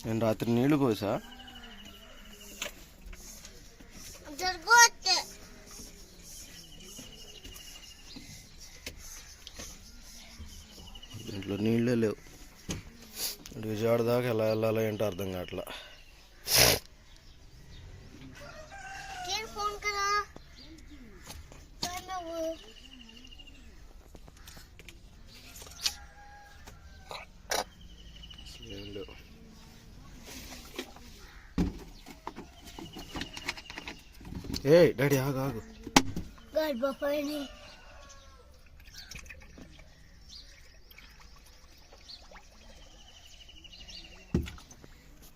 నేను రాత్రి నీళ్ళు పోసా జరగొచ్చు దీంట్లో నీళ్ళే లేవు ఇటు విజయవాడ దాకా ఎలా వెళ్ళాలో ఏంటో అర్థం కావట్లా కేర్ ఫోన్ కరా నువ్వు ఏం లేవు ఏ డాడీ ఆగు ఆగు. గర్భపడి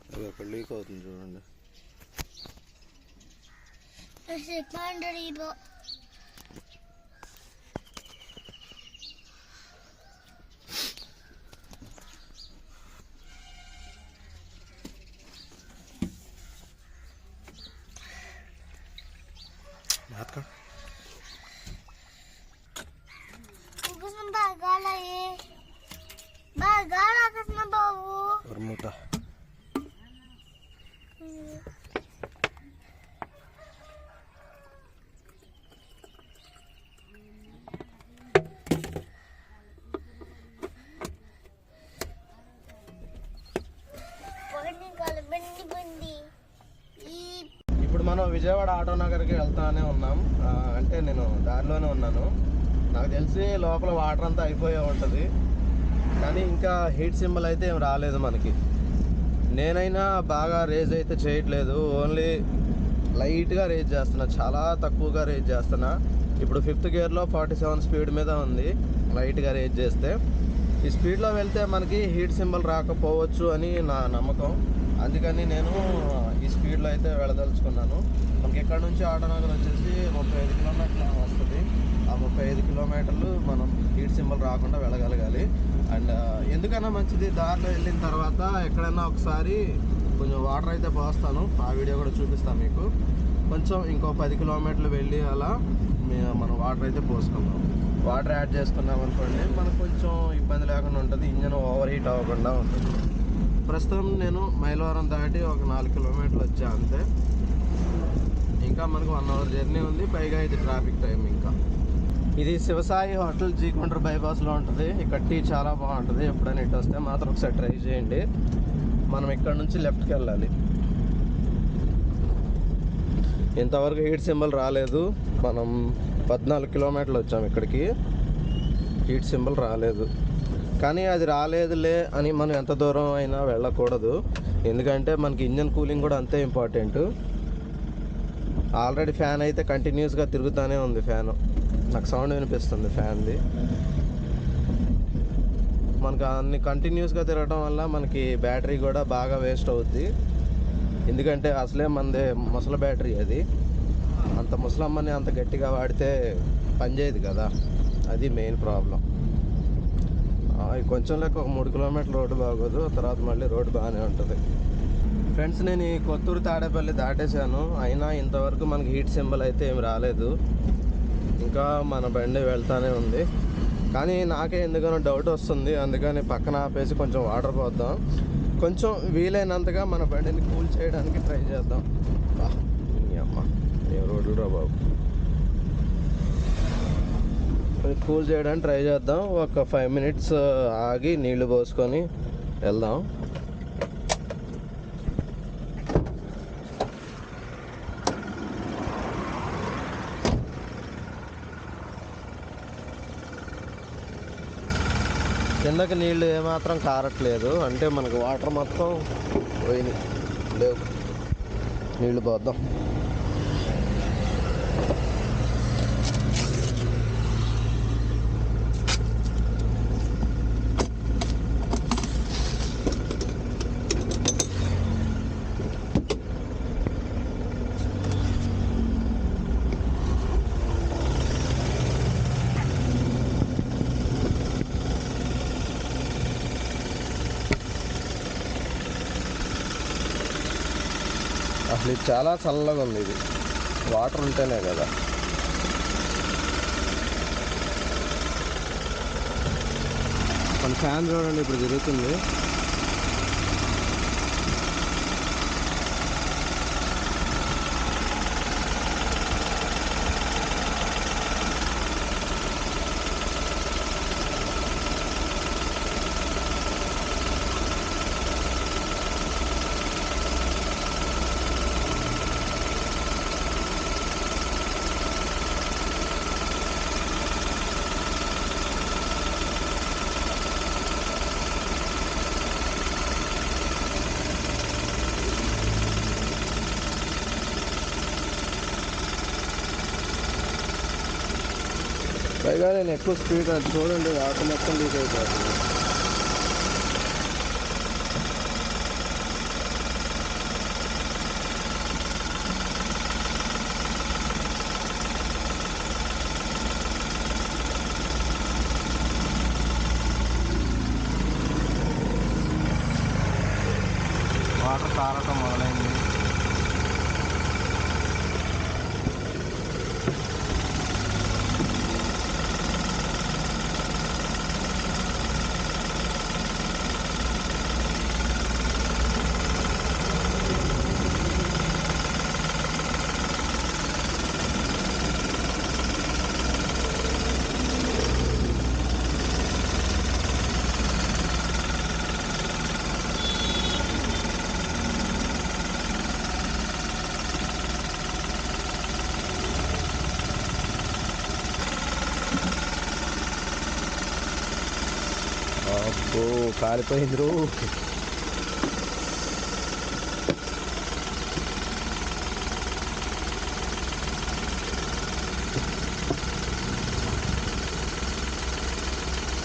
అది అక్కడ లీక్ అవుతుంది చూడండి. పండరీబో ಮಾತ್ಕೊಂಡು మనం విజయవాడ ఆటో నగర్కి వెళ్తానే ఉన్నాం. అంటే నేను దారిలోనే ఉన్నాను. నాకు తెలిసి లోపల వాటర్ అంతా అయిపోయే ఉంటుంది. కానీ ఇంకా హీట్ సింబల్ అయితే ఏం రాలేదు మనకి. నేనైనా బాగా రేజ్ అయితే చేయట్లేదు. ఓన్లీ లైట్గా రేజ్ చేస్తున్నా. చాలా తక్కువగా రేజ్ చేస్తున్నా. ఇప్పుడు ఫిఫ్త్ గేర్లో ఫార్టీ సెవెన్ స్పీడ్ మీద ఉంది లైట్గా రేజ్ చేస్తే. ఈ స్పీడ్లో వెళ్తే మనకి హీట్ సింబల్ రాకపోవచ్చు అని నా నమ్మకం. అందుకని నేను అయితే వెళ్ళదలుచుకున్నాను. మనకి ఇక్కడ నుంచి ఆటనగర్ వచ్చేసి ముప్పై ఐదు కిలోమీటర్లు వస్తుంది. ఆ ముప్పై ఐదు కిలోమీటర్లు మనం హీట్ సింబల్ రాకుండా వెళ్ళగలగాలి. అండ్ ఎందుకన్నా మంచిది? దారిలో వెళ్ళిన తర్వాత ఎక్కడైనా ఒకసారి కొంచెం వాటర్ అయితే పోస్తాను. ఆ వీడియో కూడా చూపిస్తాను మీకు. కొంచెం ఇంకో పది కిలోమీటర్లు వెళ్ళి అలా మనం వాటర్ అయితే పోసుకుందాం. వాటర్ యాడ్ చేసుకున్నాం అనుకోండి మనకు కొంచెం ఇబ్బంది లేకుండా ఉంటుంది. ఇంజన్ ఓవర్ హీట్ అవ్వకుండా ఉంటుంది. ప్రస్తుతం నేను మైలవరం దాటి ఒక నాలుగు కిలోమీటర్లు వచ్చా అంతే. ఇంకా మనకు వన్ అవర్ జర్నీ ఉంది పైగా ఇది ట్రాఫిక్ టైం ఇంకా. ఇది శివసాయి హోటల్ జీ కొండర్ బైపాస్లో ఉంటుంది. ఇక్కడ టీ చాలా బాగుంటుంది. ఎప్పుడైనా ఇటు వస్తే మాత్రం ఒకసారి ట్రై చేయండి. మనం ఇక్కడ నుంచి లెఫ్ట్కి వెళ్ళాలి. ఇంతవరకు హీట్ సింబల్ రాలేదు. మనం పద్నాలుగు కిలోమీటర్లు వచ్చాం ఇక్కడికి. హీట్ సింబల్ రాలేదు. కానీ అది రాలేదులే అని మనం ఎంత దూరం అయినా వెళ్ళకూడదు. ఎందుకంటే మనకి ఇంజన్ కూలింగ్ కూడా అంతే ఇంపార్టెంట్. ఆల్రెడీ ఫ్యాన్ అయితే కంటిన్యూస్గా తిరుగుతూనే ఉంది ఫ్యాన్. నాకు సౌండ్ వినిపిస్తుంది ఫ్యాన్ది. మనకు అన్ని కంటిన్యూస్గా తిరగడం వల్ల మనకి బ్యాటరీ కూడా బాగా వేస్ట్ అవుద్ది. ఎందుకంటే అసలే మనది ముసల బ్యాటరీ అది. అంత ముసలమ్మని అంత గట్టిగా వాడితే పనిచేయదు కదా. అది మెయిన్ ప్రాబ్లం. కొంచెం లెక్క ఒక మూడు కిలోమీటర్లు రోడ్డు బాగోదు తర్వాత మళ్ళీ రోడ్డు బాగానే ఉంటుంది. ఫ్రెండ్స్ నేను ఈ కొత్తూరు తాడేపల్లి దాటేశాను. అయినా ఇంతవరకు మనకి హీట్ సింబల్ అయితే ఏమి రాలేదు. ఇంకా మన బండి వెళ్తానే ఉంది. కానీ నాకే ఎందుకనో డౌట్ వస్తుంది. అందుకని పక్కన ఆపేసి కొంచెం వాటర్ పోద్దాం. కొంచెం వీలైనంతగా మన బండిని కూల్ చేయడానికి ట్రై చేద్దాం. అమ్మ ఏ రోడ్లు రా బాబు. కొంచెం కూల్ చేయడానికి ట్రై చేద్దాం. ఒక ఫైవ్ మినిట్స్ ఆగి నీళ్ళు పోసుకొని వెళ్దాం. కిందకి నీళ్ళు ఏమాత్రం కారట్లేదు. అంటే మనకు వాటర్ మొత్తం పోయినాయి. లేవు. నీళ్ళు పోద్దాం. అసలు ఇది చాలా చల్లగా ఉంది ఇది. వాటర్ ఉంటేనే కదా. మన ఫ్యాన్ చూడండి ఇప్పుడు జరుగుతుంది పైగా నేను ఎక్కువ స్పీడ్ చూడండి వాటర్ మొత్తం లీక్ అయిపోతుంది అబ్బో కాలిపోయింది రూ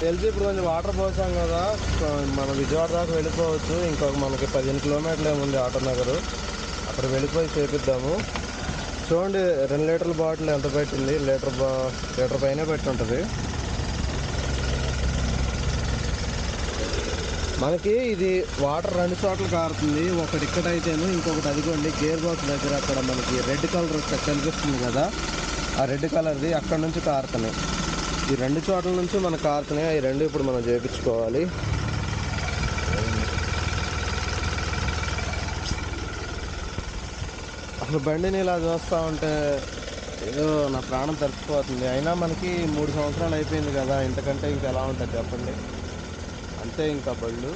తెలిసి ఇప్పుడు కొంచెం వాటర్ పోసాం కదా. మనం విజయవాడ దాకా వెళ్ళిపోవచ్చు. ఇంకొక మనకి పదిహేను కిలోమీటర్లు ఏముంది ఆటో నగరు. అక్కడ వెళ్ళిపోయి చేపిద్దాము. చూడండి రెండు లీటర్ల బాటిల్ ఎంత పెట్టింది? లీటర్ బా లీటర్ పైన పెట్టి ఉంటుంది. మనకి ఇది వాటర్ రెండు చోట్ల కారుతుంది. ఒకటి ఇక్కడ అయితేను ఇంకొకటి అదిగోండి గేర్ బాక్స్ దగ్గర అక్కడ మనకి రెడ్ కలర్ కనిపిస్తుంది కదా. ఆ రెడ్ కలర్ది అక్కడ నుంచి కారుతున్నాయి. ఈ రెండు చోట్ల నుంచి మనకు కారుతున్నాయి. ఈ రెండు ఇప్పుడు మనం చేపించుకోవాలి. అసలు బండిని ఇలా చూస్తూ ఉంటే ఏదో నా ప్రాణం తరిచిపోతుంది అయినా మనకి మూడు సంవత్సరాలు అయిపోయింది కదా. ఇంతకంటే ఇంకా ఎలా ఉంటుంది చెప్పండి? అంతే ఇంకా బళ్ళు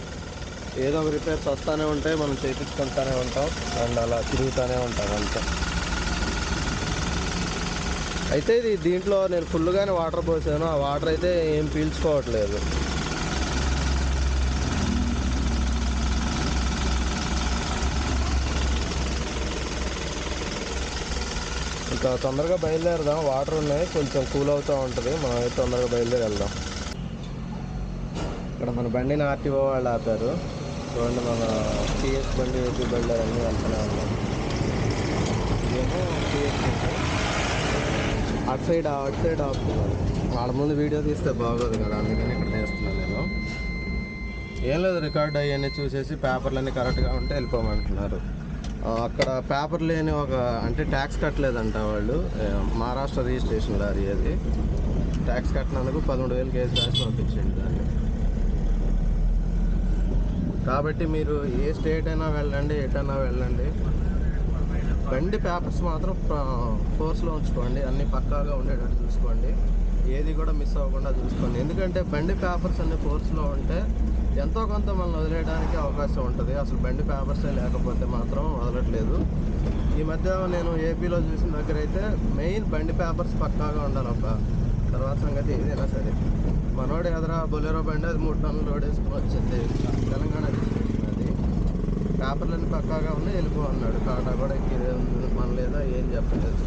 ఏదో ఒక రిపేర్స్ వస్తూనే ఉంటాయి మనం చేయించుకుంటూనే ఉంటాం. అండ్ అలా తిరుగుతూనే ఉంటాం అంతే. అయితే ఇది దీంట్లో నేను ఫుల్గానే వాటర్ పోసాను. ఆ వాటర్ అయితే ఏం పీల్చుకోవట్లేదు. ఇంకా తొందరగా బయలుదేరదాం. వాటర్ ఉన్నాయి కొంచెం కూల్ అవుతూ ఉంటుంది. మనం అయితే తొందరగా బయలుదేరి వెళ్దాం మన బండిని ఆర్టీఓ వాళ్ళు ఆపారు. చూడండి మన టీఎస్ బండి ఏపీ బండి అన్నీ వెళ్తూనే ఉన్నాం ఇదేమో టీఎస్ అటు సైడ్ అటు సైడ్ ఆపుతున్నాను వాళ్ళ ముందు వీడియో తీస్తే బాగోదు కదా అందుకని ఇక్కడ తీస్తున్నాను నేను. ఏం లేదు రికార్డ్ అవన్నీ చూసేసి పేపర్లన్నీ కరెక్ట్గా ఉంటే వెళ్ళిపోమంటున్నారు. అక్కడ పేపర్ లేని ఒక అంటే ట్యాక్స్ కట్టలేదంట వాళ్ళు. మహారాష్ట్ర రిజిస్ట్రేషన్ లారీ అది ట్యాక్స్ కట్టినందుకు పదమూడు వేలు కేసు రాసి పంపించండి దాన్ని. కాబట్టి మీరు ఏ స్టేట్ అయినా వెళ్ళండి ఎటైనా వెళ్ళండి. బండి పేపర్స్ మాత్రం ఫోర్స్లో ఉంచుకోండి. అన్నీ పక్కాగా ఉండేటట్టు చూసుకోండి. ఏది కూడా మిస్ అవ్వకుండా చూసుకోండి. ఎందుకంటే బండి పేపర్స్ అన్ని ఫోర్స్లో ఉంటే ఎంతో కొంత మనల్ని వదిలేయడానికి అవకాశం ఉంటుంది. అసలు బండి పేపర్సే లేకపోతే మాత్రం వదలట్లేదు. ఈ మధ్య నేను ఏపీలో చూసిన దగ్గర అయితే మెయిన్ బండి పేపర్స్ పక్కాగా ఉండాలబ్బా. తర్వాత సంగతి ఏదైనా సరే. మనోడు ఎదరా బొలెరో బండి అది మూడు టన్నులు లోడ్ వేసుకుని వచ్చింది తెలంగాణ రిజిస్ట్రేషన్ అది. పేపర్లన్నీ పక్కాగా ఉన్నాయి వెళ్ళిపో అన్నాడు. కాటా కూడా ఎక్కిదే మన లేదా ఏం చెప్పలేదు.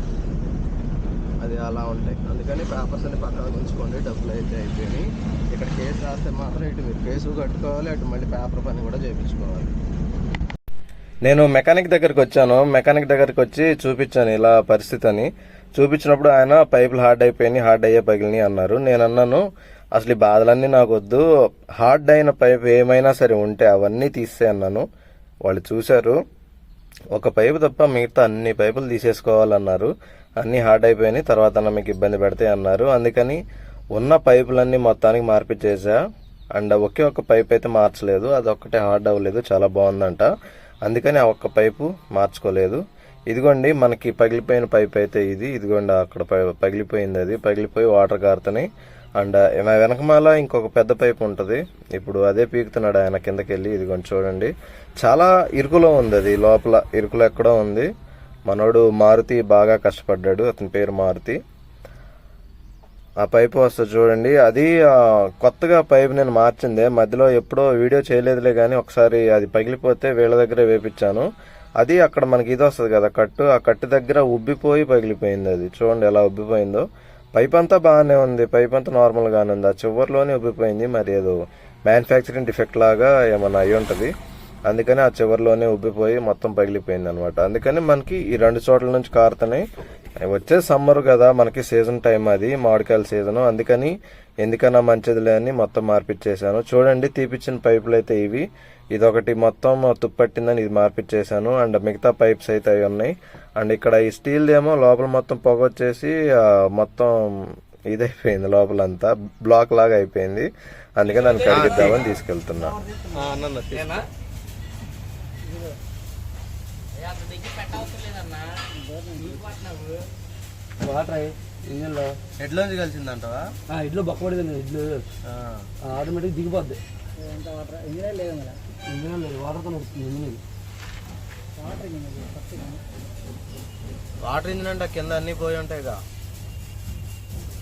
అది అలా ఉంటాయి. అందుకని పేపర్స్ అన్ని పక్కాగా ఉంచుకోండి డబ్బులు అయితే అయిపోయినాయి. ఇక్కడ కేసు రాస్తే మాత్రం ఇటు మీరు కేసు కట్టుకోవాలి అటు మళ్ళీ పేపర్ పని కూడా చేయించుకోవాలి. నేను మెకానిక్ దగ్గరికి వచ్చాను. మెకానిక్ దగ్గరికి వచ్చి చూపించాను ఇలా పరిస్థితి అని. చూపించినప్పుడు ఆయన పైపులు హార్డ్ అయిపోయినాయి హార్డ్ అయ్యే పగిలినాయి అన్నారు. నేను అన్నాను అసలు ఈ బాధలన్నీ నాకు వద్దు హార్డ్ అయిన పైప్ ఏమైనా సరే ఉంటే అవన్నీ తీస్తే అన్నాను. వాళ్ళు చూశారు. ఒక పైపు తప్ప మిగతా అన్ని పైపులు తీసేసుకోవాలన్నారు. అన్నీ హార్డ్ అయిపోయినాయి. తర్వాత మీకు ఇబ్బంది పెడతాయి అన్నారు. అందుకని ఉన్న పైపులన్నీ మొత్తానికి మార్పిచ్చేసా. అండ్ ఒకే ఒక్క పైప్ అయితే మార్చలేదు. అది ఒక్కటే హార్డ్ అవ్వలేదు. చాలా బాగుందంట. అందుకని ఆ ఒక్క పైపు మార్చుకోలేదు. ఇదిగోండి మనకి పగిలిపోయిన పైప్ అయితే ఇది. ఇదిగోండి అక్కడ పగిలిపోయింది అది. పగిలిపోయి వాటర్ కారుతున్నాయి. అండ్ నా వెనకమాల ఇంకొక పెద్ద పైప్ ఉంటుంది. ఇప్పుడు అదే పీకుతున్నాడు ఆయన కిందకి వెళ్ళి ఇదిగోండి చూడండి. చాలా ఇరుకులో ఉంది అది. లోపల ఇరుకులో ఎక్కడో ఉంది. మనోడు మారుతి బాగా కష్టపడ్డాడు. అతని పేరు మారుతి. ఆ పైపు వస్తుంది చూడండి. అది కొత్తగా పైపు నేను మార్చిందే. మధ్యలో ఎప్పుడో వీడియో చేయలేదులే కానీ ఒకసారి అది పగిలిపోతే వీళ్ళ దగ్గరే వేపించాను అది అక్కడ మనకి ఇది వస్తుంది కదా కట్టు. ఆ కట్టు దగ్గర ఉబ్బిపోయి పగిలిపోయింది అది. చూడండి ఎలా ఉబ్బిపోయిందో. పైప్ అంతా బాగానే ఉంది. పైప్ అంతా నార్మల్గానే ఉంది. ఆ చివరిలోనే ఉబ్బిపోయింది మరి ఏదో మ్యానుఫ్యాక్చరింగ్ డిఫెక్ట్ లాగా ఏమన్నా అయి ఉంటుంది. అందుకని ఆ చివరిలోనే ఉబ్బిపోయి మొత్తం పగిలిపోయింది అనమాట అందుకని మనకి ఈ రెండు చోట్ల నుంచి కారుతున్నాయి వచ్చే సమ్మర్ కదా మనకి సీజన్ టైం అది మామిడికాయల సీజన్ అందుకని ఎందుకన్నా మంచిదిలే అని మొత్తం మార్పిచ్చేసాను. చూడండి తీపిచ్చిన పైపులు అయితే ఇవి. ఇదొకటి మొత్తం తుప్పట్టిందని ఇది మార్పిచ్చేసాను అండ్ మిగతా పైప్స్ అయితే అవి ఉన్నాయి. అండ్ ఇక్కడ ఈ స్టీల్ ఏమో లోపల మొత్తం పొగ వచ్చేసి మొత్తం ఇదైపోయింది లోపలంతా. బ్లాక్ లాగా అయిపోయింది. అందుకని దాన్ని కడిగిద్దామని తీసుకెళ్తున్నా. వాటర్ ఇంజన్లో. ఎట్లోంచి కలిసిందంటవా? ఇడ్లు ఆటోమేటిక్ దిగిపోద్ది. ఇంజన్ లేదు వాటర్తో నడుస్తుంది వాటర్ ఇంజిన్ అంటే కింద అన్ని పోయి ఉంటాయిగా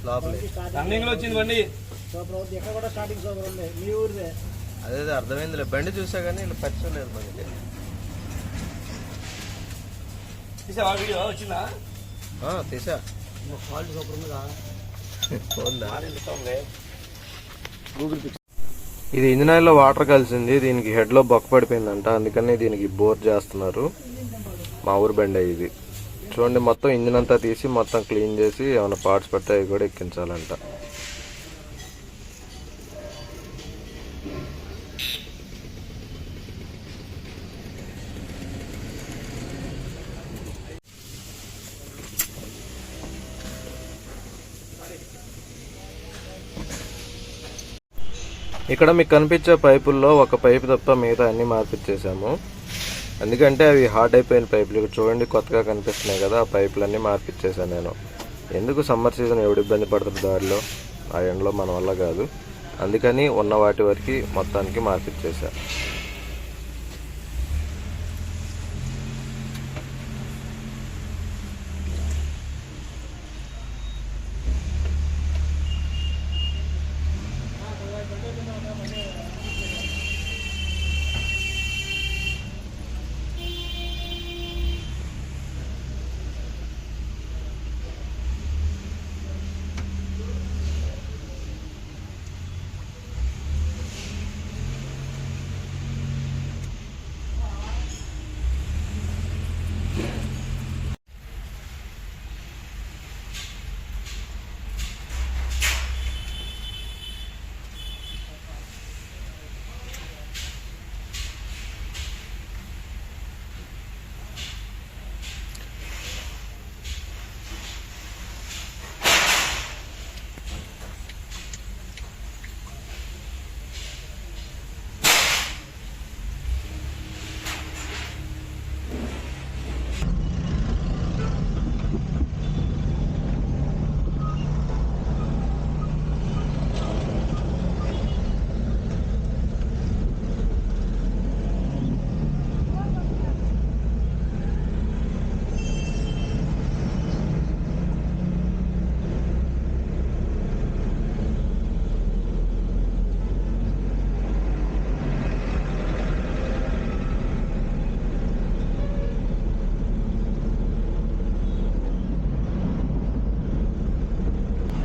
లోపల. రన్నింగ్లో వచ్చింది బండి. అదే అదే అర్థమైందిలే. బండి చూసా కానీ పరిచయం లేదు మనకి. వీడియో? వచ్చిందా? ఆ, తీసా. సూపర్ ఉందిగా ఉందా? గూగుల్ పిక్స్ ఇది ఇంజిన్ ఆయిల్లో వాటర్ కలిసింది దీనికి హెడ్లో బొక్క పడిపోయిందంట అందుకని దీనికి బోర్ చేస్తున్నారు. మా ఊరు బండి ఇది. చూడండి మొత్తం ఇంజిన్ అంతా తీసి మొత్తం క్లీన్ చేసి ఏమైనా పార్ట్స్ పెడితే అవి కూడా ఎక్కించాలంట. ఇక్కడ మీకు కనిపించే పైపుల్లో ఒక పైపు తప్ప మిగతా అన్ని మార్పిచ్చేసాము ఎందుకంటే అవి హార్డ్ అయిపోయిన పైపులు. ఇక్కడ చూడండి కొత్తగా కనిపిస్తున్నాయి కదా ఆ పైపులన్నీ మార్పిచ్చేసాను నేను. ఎందుకు సమ్మర్ సీజన్ ఎవడు ఇబ్బంది పడుతుంది దారిలో? ఆ ఎండలో మన వల్ల కాదు. అందుకని ఉన్న వాటి వరకు మొత్తానికి మార్పిచ్చేసా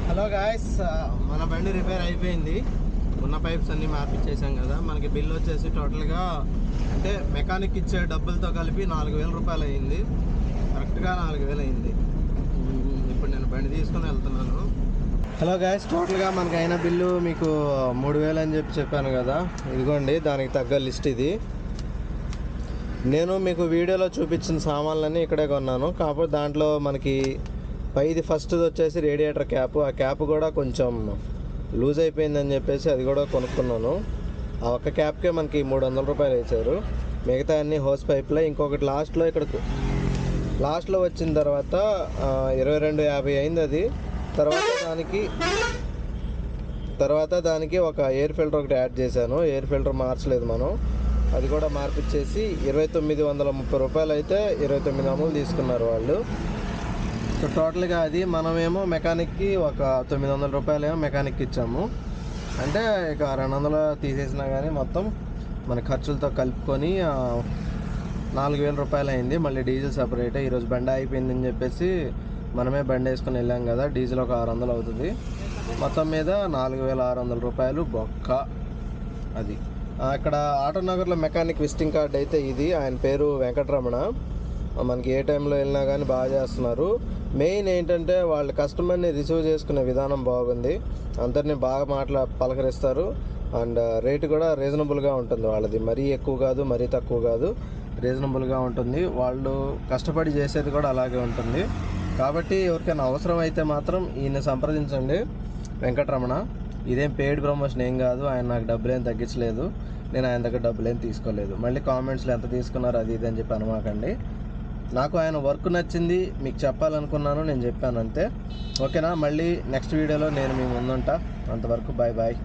హలో గాయస్ uh, మన బండి రిపేర్ అయిపోయింది. ఉన్న పైప్స్ అన్ని మార్పిచ్చేసాం కదా. మనకి బిల్ వచ్చేసి టోటల్గా అంటే మెకానిక్ ఇచ్చే డబ్బులతో కలిపి నాలుగు వేల రూపాయలు అయింది. కరెక్ట్గా నాలుగు వేలు అయింది. ఇప్పుడు నేను బండి తీసుకొని వెళ్తున్నాను. హలో గాయస్ టోటల్గా మనకి అయిన బిల్లు మీకు మూడు వేలు అని చెప్పి చెప్పాను కదా. ఇదిగోండి దానికి తగ్గ లిస్ట్ ఇది. నేను మీకు వీడియోలో చూపించిన సామాన్లన్నీ ఇక్కడే కొన్నాను. కాకపోతే దాంట్లో మనకి పైది ఫస్ట్ది వచ్చేసి రేడియేటర్ క్యాప్ ఆ క్యాప్ కూడా కొంచెం లూజ్ అయిపోయిందని చెప్పేసి అది కూడా కొనుక్కున్నాను. ఆ ఒక్క క్యాప్కే మనకి మూడు వందల రూపాయలు వేశారు. మిగతా అన్ని హోస్ పైప్లే ఇంకొకటి లాస్ట్లో ఇక్కడ లాస్ట్లో వచ్చిన తర్వాత ఇరవై రెండు యాభై అయింది అది. తర్వాత దానికి తర్వాత దానికి ఒక ఎయిర్ ఫిల్టర్ ఒకటి యాడ్ చేశాను. ఎయిర్ ఫిల్టర్ మార్చలేదు మనం. అది కూడా మార్పిచ్చేసి ఇరవై తొమ్మిది వందల ముప్పై రూపాయలు అయితే ఇరవై తొమ్మిది వందలు తీసుకున్నారు వాళ్ళు. సో టోటల్గా అది మనమేమో మెకానిక్కి ఒక తొమ్మిది వందల రూపాయలు ఏమో మెకానిక్కి ఇచ్చాము. అంటే ఇక రెండు వందలు తీసేసినా కానీ మొత్తం మన ఖర్చులతో కలుపుకొని నాలుగు వేల రూపాయలు అయింది మళ్ళీ డీజిల్ సపరేట్. ఈరోజు బండి అయిపోయిందని చెప్పేసి మనమే బండి వేసుకొని వెళ్ళాం కదా. డీజిల్ ఒక ఆరు వందలు అవుతుంది. మొత్తం మీద నాలుగు వేల ఆరు వందల రూపాయలు బొక్క అది. అక్కడ ఇక్కడ ఆటో నగర్లో మెకానిక్ విజిటింగ్ కార్డ్ అయితే ఇది. ఆయన పేరు వెంకటరమణ. మనకి ఏ టైంలో వెళ్ళినా కానీ బాగా చేస్తున్నారు. మెయిన్ ఏంటంటే వాళ్ళ కస్టమర్ని రిసీవ్ చేసుకునే విధానం బాగుంది. అందరినీ బాగా మాట్లా పలకరిస్తారు. అండ్ రేటు కూడా రీజనబుల్గా ఉంటుంది వాళ్ళది. మరీ ఎక్కువ కాదు మరీ తక్కువ కాదు. రీజనబుల్గా ఉంటుంది. వాళ్ళు కష్టపడి చేసేది కూడా అలాగే ఉంటుంది. కాబట్టి ఎవరికైనా అవసరం అయితే మాత్రం ఈయన సంప్రదించండి. వెంకటరమణ ఇదేం పెయిడ్ ప్రమోషన్ ఏం కాదు. ఆయన నాకు డబ్బులు ఏం తగ్గించలేదు. నేను ఆయన దగ్గర డబ్బులు ఏం తీసుకోలేదు. మళ్ళీ కామెంట్స్లో ఎంత తీసుకున్నారు అది ఇది అని చెప్పి అనమాకండి. నాకు ఆయన వర్క్ నచ్చింది మీకు చెప్పాలనుకున్నాను నేను చెప్పాను అంతే. ఓకేనా? మళ్ళీ నెక్స్ట్ వీడియోలో నేను మీ ముందుంటా. అంతవరకు బాయ్ బాయ్